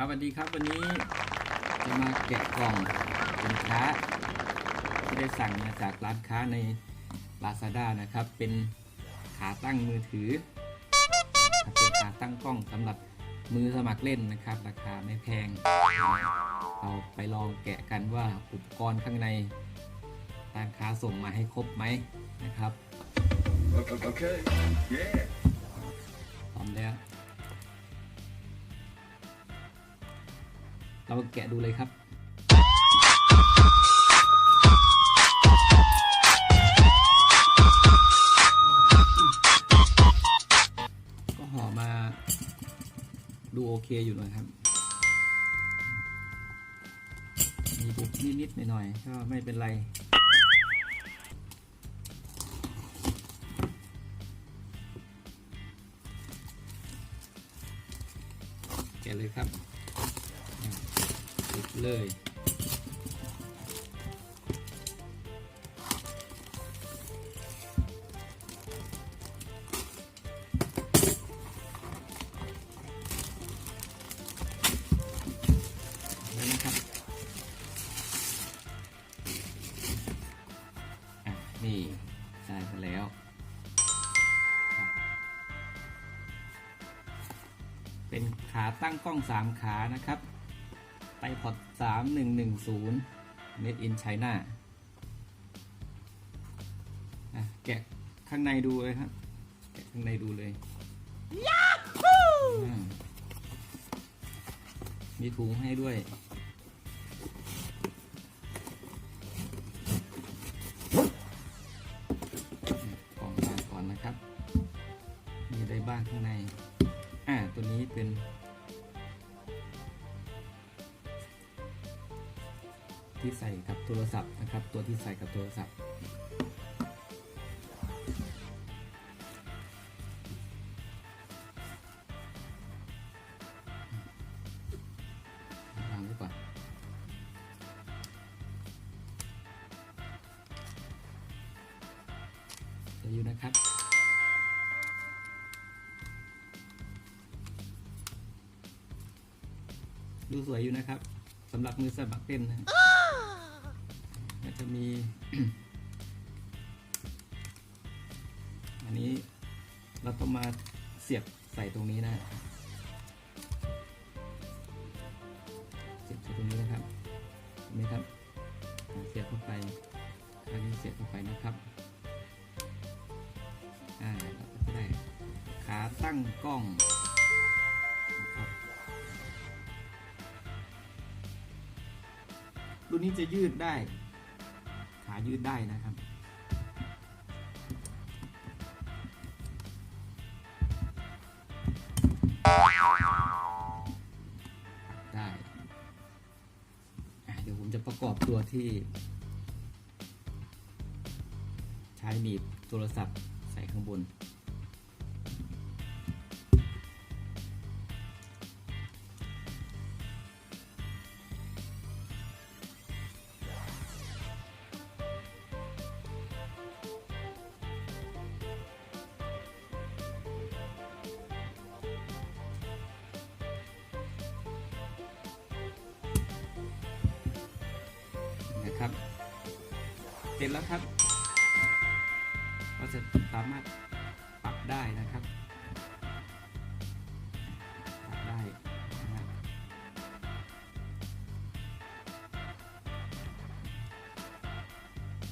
ครับสวัสดีครับวันนี้จะมาแกะกล่องสินค้า ที่ได้สั่งมาจากร้านค้าใน Lazada นะครับ เป็นขาตั้งมือถือนะครับเป็นขาตั้งกล้องสำหรับมือสมัครเล่นนะครับ ราคาไม่แพง เราไปลองแกะกันว่าอุปกรณ์ข้างในร้านค้าส่งมาให้ครบไหมนะครับ Okay. Yeah. พร้อมแล้ว เราแกะดูเลยครับก็ห่อมาดูโอเคอยู่นะครับ มีบุบนิดๆหน่อยๆก็ไม่เป็นไรแกะเลยครับ เลยนะครับอะนี่ได้มาแล้วเป็นขาตั้งกล้อง 3 ขานะครับ ไ i พอด3110 Made in China อะแกะข้างในดูเลยครับ แกะข้างในดูเลยอ่ามีถุงให้ด้วยกล่องวางก่อนนะครับ มีอะไรบ้างข้างใน อ่า ตัวนี้เป็น ที่ใส่กับโทรศัพท์นะครับ ตัวที่ใส่กับโทรศัพท์ วางไว้ก่อน เดี๋ยวอยู่นะครับดูสวยอยู่นะครับสำหรับมือสมัครเต้นนะ จะมี อันนี้เราต้องมาเสียบใส่ตรงนี้นะ เสียบใส่ตรงนี้นะครับเห็นไหมครับ เสียบเข้าไปอันนี้เสียบเข้าไปนะครับ อ่าเราก็จะได้ขาตั้งกล้องนะครับรุ่นนี้จะยืดได้ ยืดได้นะครับ ได้เดี๋ยวผมจะประกอบตัวที่ ใช้หนีบโทรศัพท์ใส่ข้างบน ครับเสร็จแล้วครับ ก็จะสามารถปรับได้นะครับปรับได้นะครับ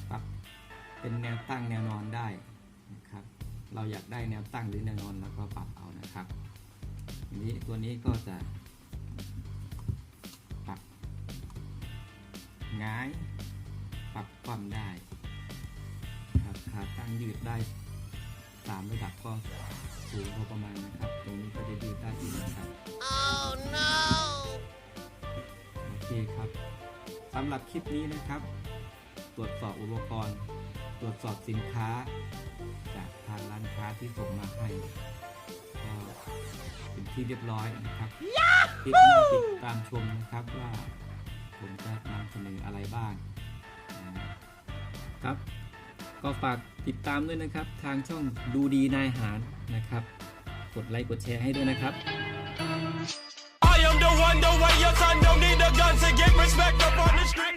ปรับเป็นแนวตั้งแนวนอนได้นะครับ เราอยากได้แนวตั้งหรือแนวนอนเราก็ปรับเอานะครับทีนี้ตัวนี้ก็จะปรับหงาย ปรับความได้ครับขาตั้งยืดได้สามระดับก็สูงพอประมาณนะครับ ตรงนี้ก็จะยืดได้อีกนะครับ Oh no! โอเคครับสำหรับคลิปนี้นะครับ ตรวจสอบอุปกรณ์ ตรวจสอบสินค้า จากทางร้านค้าที่ส่งมาให้ก็เป็นที่เรียบร้อยนะครับคลิปหน้าติดตามชมนะครับว่าผมจะนำเสนออะไรบ้างนะ ครับ ก็ฝากติดตามด้วยนะครับ ทางช่องดูดีนายหารนะครับ กดไลค์กดแชร์ให้ด้วยนะครับ I am the one, the way your son don't need a gun to get respect up on the street.